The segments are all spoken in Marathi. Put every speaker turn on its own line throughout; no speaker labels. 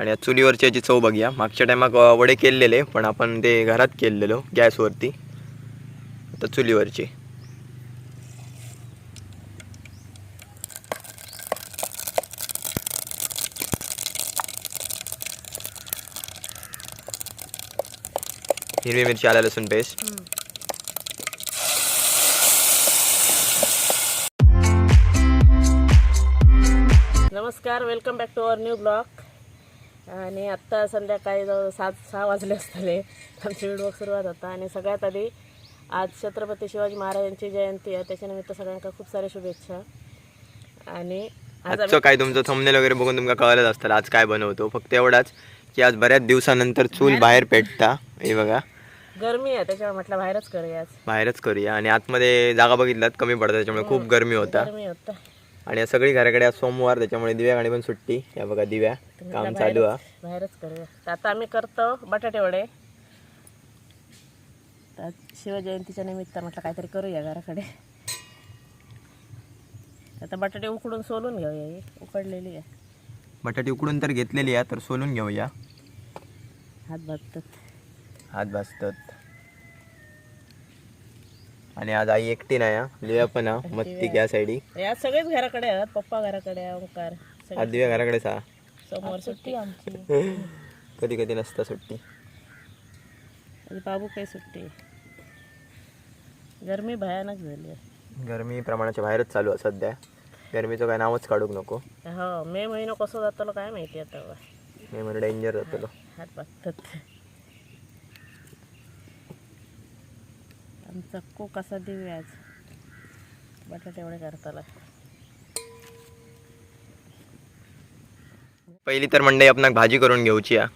आणि या चुलीवरची याची चव बघूया. मागच्या टायमाक वडे केलेले पण आपण ते घरात केलेलो गॅसवरती. आता चुलीवरची. हिरवी मिरची आल्या लसूण पेस्ट.
नमस्कार welcome back to our new blog आणि आत्ता संध्याकाळी जवळ सात सहा वाजले असतले. आमची व्हिडिओ सुरुवात होता. आणि सगळ्यात आधी आज छत्रपती शिवाजी महाराजांची जयंती आहे. त्याच्यानिमित्त सगळ्यांका खूप साऱ्या शुभेच्छा. आणि आज
आजचं काय तुमचं थंबनेल वगैरे बघून तुमका कळलंच असतं. आज काय बनवतो? फक्त एवढाच की आज बऱ्याच दिवसानंतर चूल बाहेर पेटता. हे बघा.
गरमी आहे. त्याच्यामुळे म्हटलं बाहेरच करूया आज
बाहेरच करूया. आणि आतमध्ये जागा बघितल्यात कमी पडतात त्याच्यामुळे खूप गरमी होता.
गरमी होता.
आणि या सगळी घराकडे आज सोमवार त्याच्यामुळे दिव्या गाडी पण सुट्टी या बघा दिव्या काम चालू आहे.
बाहेरच करूया तर आता आम्ही करतो बटाटे वडे. तर शिवजयंतीच्या निमित्त म्हटलं काहीतरी करूया घराकडे. आता बटाटे उकडून सोलून घेऊया उकडलेली आहे.
बटाटी उकडून तर घेतलेली आहे तर सोलून घेऊया.
हात भाजतात.
हात भाजतात. आणि आज आई एकटी नाही हा. दिव्या पण हा. मत्ती या साईडी.
या सगळेच घराकडे आहेत पप्पा घराकडे आहे ओंकार. सगळे
आज दिव्या घराकडेच हा.
समोर सुट्टी आमची.
कधी कधी नसता सुट्टी.
आणि बाबू काही सुट्टी. गरमी भयानक झाली आहे.
गरमी प्रमाणाच्या बाहेरच चालू आहे सध्या. गरमीचं काय नावच काढूक नको.
हो मे महिना कसं जातलो काय माहिती आता. बा.
मी म्हणजे डेंजर जातलो.
हात भाजतात आणि चक्कू कसा देऊ आज. बटाटे एवढे करताला.
पहिली तर मंडई आपण भाजी करून घेऊची या.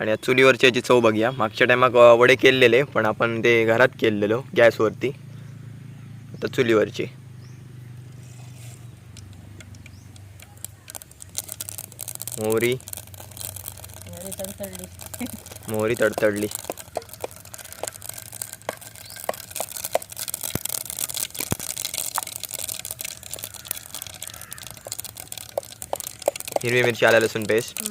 आणि या चुलीवरची याची चव बघूया. मागच्या टायमाक वडे केलेले पण आपण ते घरात केलेलो गॅसवरती. आता चुलीवरची. मोहरी. मोहरी तडतडली. हिरवी मिरची आल्या लसूण पेस्ट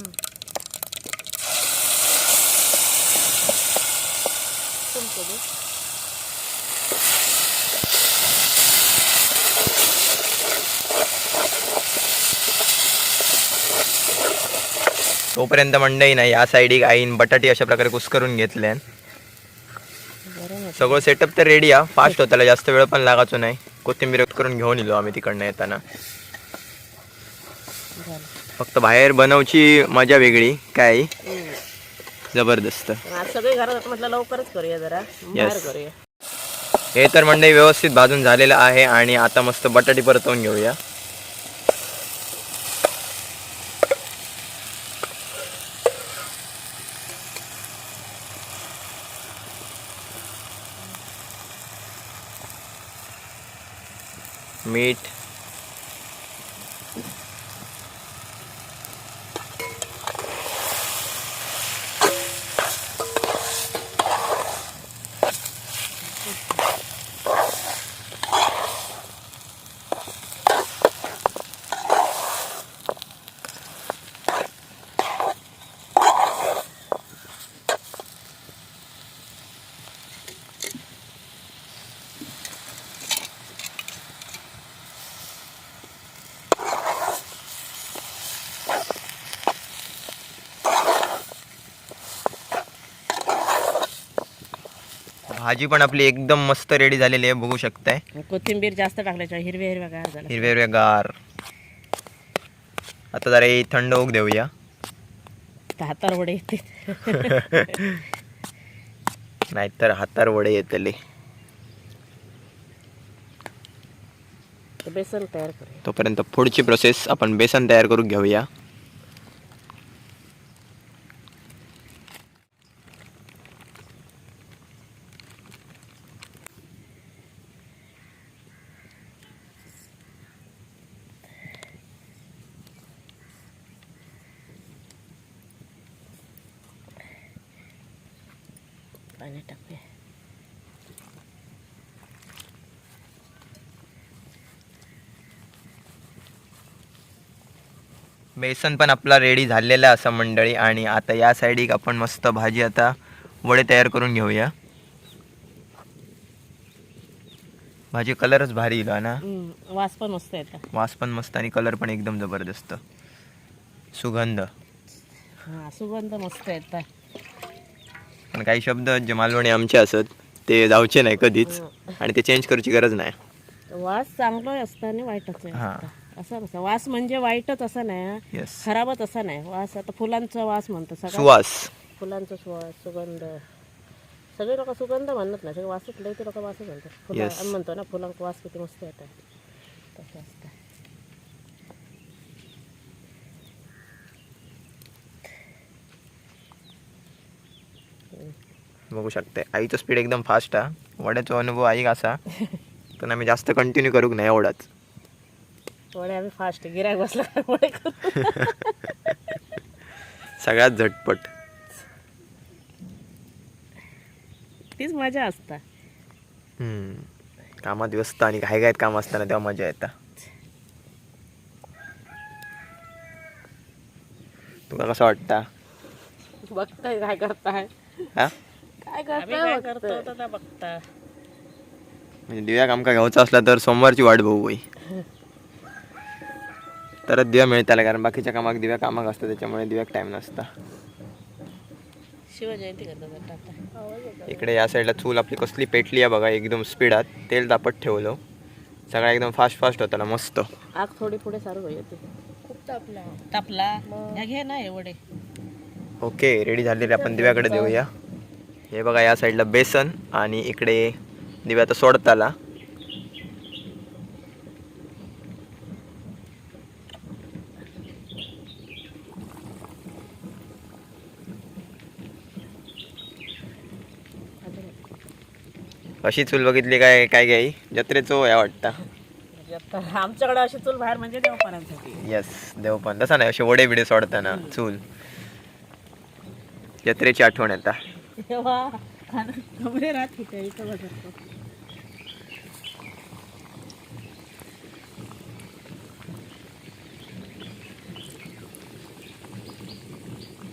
तोपर्यंत मंडई नाही. या साईडी आईन बटाटी अशा प्रकारे कुस्करून
होतं
सगळं सेटअप तर रेडी आहे. फास्ट होताला जास्त वेळ पण लागायचो नाही. कोथिंबीर करून घेऊन येलो आम्ही तिकडनं येताना. फक्त बाहेर बनवची मजा वेगळी. काय? जबरदस्त.
पण आज सगळे घरात आहेत म्हटलं लवकरच करूया जरा. बाहेर करूया.
हे तर मंडई व्यवस्थित भाजून झालेलं आहे आणि आता मस्त बटाटी परतवून घेऊया. मीठ भाजी पण आपली एकदम मस्त रेडी झालेली आहे बघू शकताय.
कोथिंबीर जास्त टाकल्याच्या हिरव्या हिरव्या गार झाल्या
हिरव्या हिरव्या गार. आता जरा हे थंड होऊ देऊया.
तर हातावर वडे येते.
नाहीतर हातार वडे येतले.
बेसन तयार करूया.
तोपर्यंत पुढची प्रोसेस आपण बेसन तयार करून घेऊया.
पाणी टाकूया.
बेसन पण आपला रेडी झालेला असं मंडळी. आणि आता या साईडीक आपण मस्त भाजी आता वडे तयार करून घेऊया. भाजी कलरच भारी येईल ना?
वास पण मस्त येतो
वास पण मस्त आणि कलर पण एकदम जबरदस्त. सुगंध.
सुगंध मस्त येतात
पण काही शब्द जे मालवणी आमचे असत ते जाऊचे नाही कधीच. आणि ते चेंज करूची गरज नाही.
वास चांगलं असतं आणि वाईटच आहे.
हा.
असं नसतं. वास म्हणजे वाईटच असं नाही हा.
येस
खराबच असं नाही. वास आता फुलांचा वास म्हणतो. सगळा
सुवास.
फुलांचा सुवास सुगंध. सगळे लोक सुगंध म्हणत नाही. सगळे वासच लई ते लोक वासच म्हणतात. फुला
Yes.
आम्ही म्हणतो ना फुलांचा वास किती मस्त येतात तसं असतं.
बघू शकते. आईचं स्पीड एकदम फास्ट हा वड्याचा अनुभव आई असा. पण आम्ही जास्त कंटिन्यू करूक नाही एवढाच.
वडे आम्ही फास्ट गिरायक बसला काय
सगळ्यात झटपट.
तीच मजा असता.
हम्म. कामात व्यस्त आणि घाई घाईत काम असताना तेव्हा मजा येता. तुला कसं वाटतं?
बघताय काय करताय.
हा
काय करताय करतो तर बघता.
म्हणजे दिव्याक आमका घ्यायचा असला तर सोमवारची वाट बघू बाई. तरच दिव्या मिळताला कारण बाकीच्या कामाक दिव्या कामाक असतं त्याच्यामुळे दिव्याक टाइम नसता.
शिवजयंती करतात आता.
इकडे या साईडला चूल आपली कसली पेटली आहे बघा एकदम स्पीडात तेल तापत ठेवलं. सगळा एकदम फास्ट फास्ट होता ना मस्त.
आग थोडी पुढे सारू खूप तापला. तापला. घे ना एवढे.
ओके रेडी झालेले आपण दिव्याकडे देऊया. हे बघा या साईडला बेसन आणि इकडे दिव्या आता सोडताला. अशी चूल बघितली काय काय काय जत्रेचो या वाटतं.
आमच्याकडे अशी चूल बाहेर म्हणजे देवपारांसाठी
येस देव पण तसा नाही असे वडे बिडे सोडताना चूल. जत्रेची आठवण येता
तेव्हा कमरे राहत होते इथं बघतो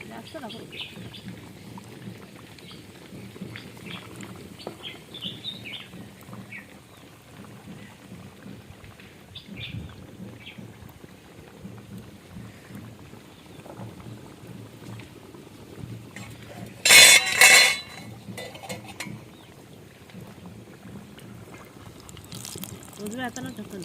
जास्त नको. उजव्या हाताला ढकल.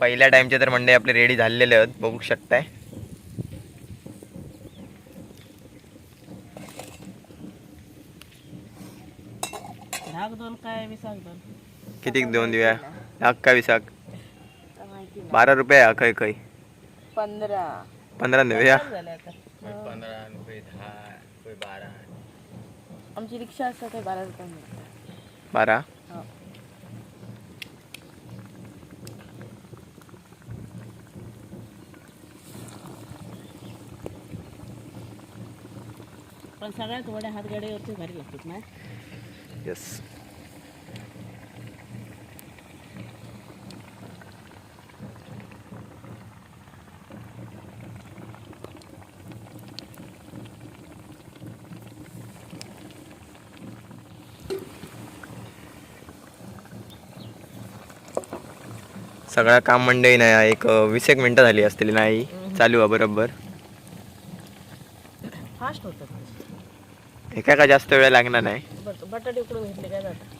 पहिल्या टाइमचे तर मंडई आपले रेडी झालेले आहेत बघू शकताय.
धाक दोन विसाक
देऊया विसाक
काय माहिती नाही.
बारा रुपये हा खय खय
पंधरा.
पंधरा
झाले आता.
पंधरा रुपये दहा रुपये बारा.
आमची रिक्षा असतात ते बारा रुपये मिळतात.
बारा?
हो. पण सगळ्यात वड्या हातगाडीवरचे भारी लागतात ना?
येस सगळा काम मंडई नाही एक वीस एक मिनटं झाली असतील नाही चालू आहे बरोबर.
फास्ट होतं
एका का जास्त वेळ लागणार नाही?
बट बटाटे उकडून घेतले काय जातं?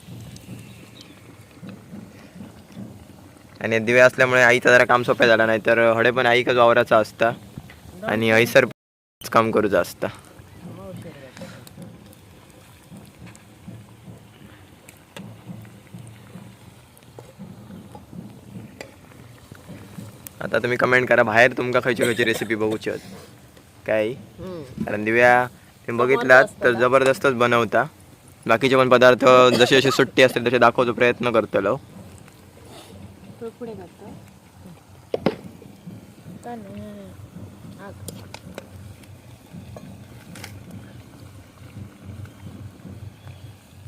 आणि दिवे असल्यामुळे आईचं जरा काम सोप्या झाला नाही तर हडे पण आईकच वावराचा असता. आणि ऐसर काम करूचा असता. आता तुम्ही कमेंट करा. बाहेर तुमका खयची खयची रेसिपी बघूची काय? कारण दिव्या तुम्ही बघितलात तर जबरदस्तच बनवता. बाकीचे पण पदार्थ जसे जसे सुट्टी असतील तसे दाखवचो प्रयत्न करतलो.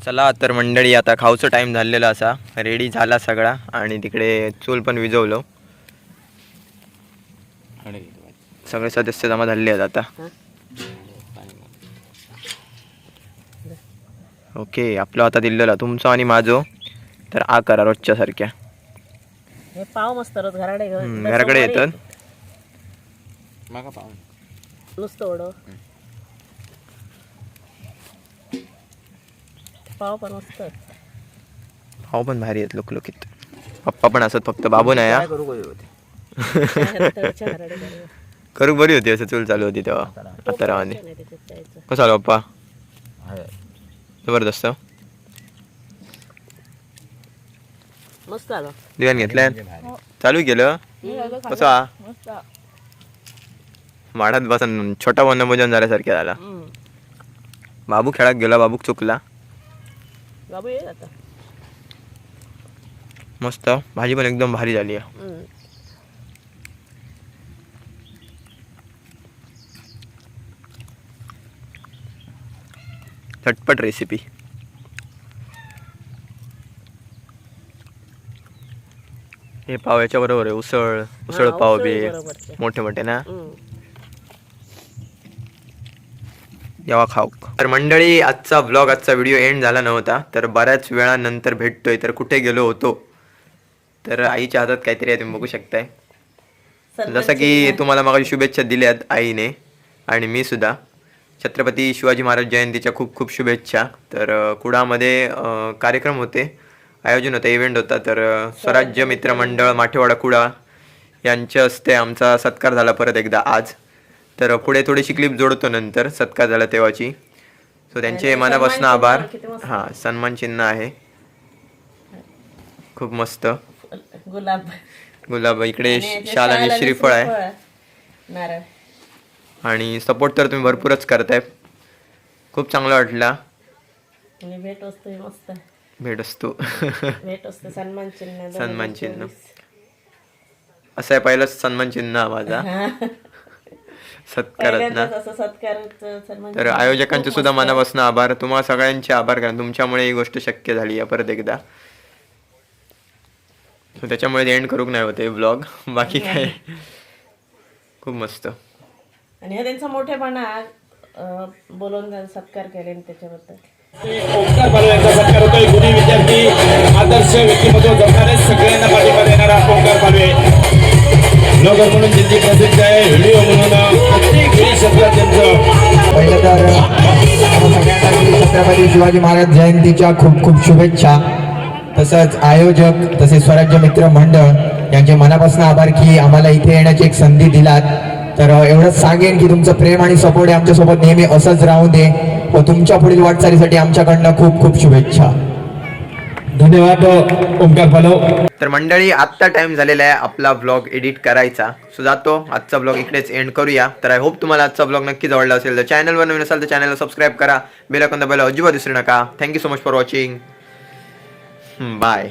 चला तर मंडळी आता खाऊचं टाइम झालेलं असा. रेडी झाला सगळा. आणि तिकडे चूल पण विजवलं. सगळे सदस्य जमा झाले आहेत आता. ओके आपलं आता दिलेला तुमचं आणि माझं. तर आ करा रोजच्या सारख्या.
हे पाव मस्त रोज
हम्म, घराकडे येतात.
नुसतं ओढ पाव पण मस्त.
भाऊ पण भारी आहेत लुकलुकीत. पप्पा पण असत फक्त बाबू नाही. करू बरी होती असं चूल चालू होती तेव्हा आता रावाने कसं आलं पप्पा? जबरदस्त.
मस्त आलं.
घेतल्या? चालू केलं? कसं? माडात बसन छोटा वनभोजन झाल्यासारखे झाला. बाबू खेळात गेला बाबू चुकला.
बाबू
मस्त भाजी पण एकदम भारी झाली आहे. झटपट रेसिपी हे पाव याच्या बरोबर आहे उसळ उसळ पाव बी. मोठे मोठे ना. यावा खाऊ. तर मंडळी आजचा ब्लॉग आजचा व्हिडिओ एंड झाला नव्हता तर बऱ्याच वेळानंतर भेटतोय. तर कुठे गेलो होतो? तर आईच्या हातात काहीतरी आहे तुम्ही बघू शकताय. जसं की तुम्हाला मग शुभेच्छा दिल्यात आईने आणि मी सुद्धा. छत्रपती शिवाजी महाराज जयंतीच्या खूप खूप शुभेच्छा. तर कुडामध्ये कार्यक्रम होते. आयोजन होतं इव्हेंट होता. तर स्वराज्य मित्र मंडळ माठेवाडा कुडा यांच्या हस्ते आमचा सत्कार झाला परत एकदा आज. तर पुढे थोडीशी क्लिप जोडतो नंतर सत्कार झाला तेव्हाची. सो त्यांचे मनापासून आभार. हां सन्मान चिन्ह आहे. खूप मस्त.
गुलाब.
गुलाब इकडे शाल आणि श्रीफळ आहे. आणि सपोर्ट तर तुम्ही भरपूरच करताय. खूप चांगला वाटला.
भेट वस्तू हे मस्त.
भेट असतो.
भेट सन्मान चिन्ह
सन्मान. असं आहे पहिलाच सन्मान चिन्ह हा. माझा
हा. सन्मान
तर. आयोजकांचे सुद्धा. मनापासून आभार. तुम्हाला सगळ्यांचे आभार करा तुमच्यामुळे ही गोष्ट शक्य झाली आहे परत एकदा. त्याच्यामुळे एंड करूक नाही होते ब्लॉग बाकी काय? खूप मस्त.
आणि हा त्यांचा मोठेपणा बोलून त्यांचा सत्कार केले त्याच्याबद्दल.
ओंकार बालू यांचा सत्कार होतोय. गुणी विद्यार्थी आदर्श व्यक्तिमत्व जपणारे सगळ्यांना पाठिंबा देणारा ओंकार बालवे ब्लॉगर म्हणून जिल्ही प्रसिद्ध आहे. व्हिडिओ म्हणून प्रत्येक वेळी क्षेत्रात त्यांचं
पहिलं तर आपण सगळ्यांना श्री छत्रपती शिवाजी महाराज जयंतीच्या खूप खूप शुभेच्छा. तसंच आयोजक तसेच स्वराज्य मित्र मंडळ यांचे मनापासून आभार की आम्हाला इथे येण्याची एक संधी दिलात. तर एवढंच सांगेन की तुमचं प्रेम आणि सपोर्ट आमच्यासोबत नेहमी असंच राहू दे व तुमच्या पुढील वाटचालीसाठी आमच्याकडनं खूप खूप शुभेच्छा.
धन्यवाद ओंकार बालव
तर मंडळी आत्ता टाइम झालेला आहे आपला ब्लॉग एडिट करायचा. सो जातो आजचा ब्लॉग इकडेच एंड करूया. तर आय होप तुम्हाला आजचा ब्लॉग नक्कीच आवडला असेल. तर चॅनलवर नवीन असाल तर चॅनलला सबस्क्राईब करा. बेल आयकॉन दाबायला अजिबात विसरू नका. Thank you so much for watching bye